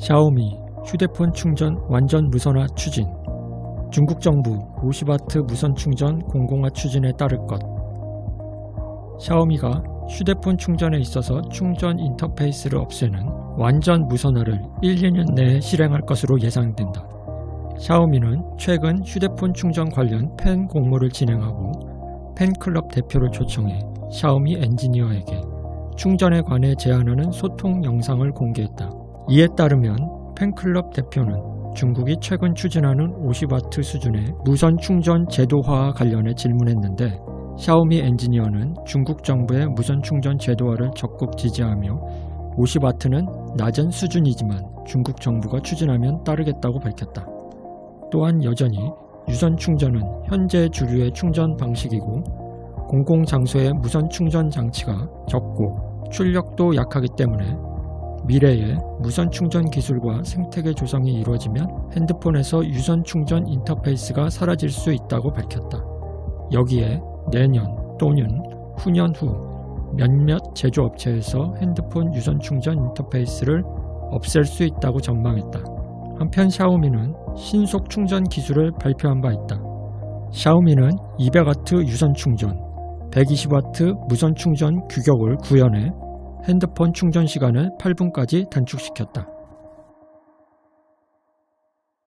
샤오미 휴대폰 충전 완전 무선화 추진 중국 정부 50W 무선 충전 공공화 추진에 따를 것 샤오미가 휴대폰 충전에 있어서 충전 인터페이스를 없애는 완전 무선화를 1, 2년 내에 실행할 것으로 예상된다. 샤오미는 최근 휴대폰 충전 관련 팬 공모를 진행하고 팬클럽 대표를 초청해 샤오미 엔지니어에게 충전에 관해 제안하는 소통 영상을 공개했다. 이에 따르면 팬클럽 대표는 중국이 최근 추진하는 50W 수준의 무선 충전 제도화와 관련해 질문했는데 샤오미 엔지니어는 중국 정부의 무선 충전 제도화를 적극 지지하며 50W는 낮은 수준이지만 중국 정부가 추진하면 따르겠다고 밝혔다. 또한 여전히 유선 충전은 현재 주류의 충전 방식이고 공공장소의 무선 충전 장치가 적고 출력도 약하기 때문에 미래에 무선 충전 기술과 생태계 조성이 이루어지면 핸드폰에서 유선 충전 인터페이스가 사라질 수 있다고 밝혔다. 여기에 내년 또는 후년 후 몇몇 제조업체에서 핸드폰 유선 충전 인터페이스를 없앨 수 있다고 전망했다. 한편 샤오미는 신속 충전 기술을 발표한 바 있다. 샤오미는 200W 유선 충전, 120W 무선 충전 규격을 구현해 핸드폰 충전 시간을 8분까지 단축시켰다.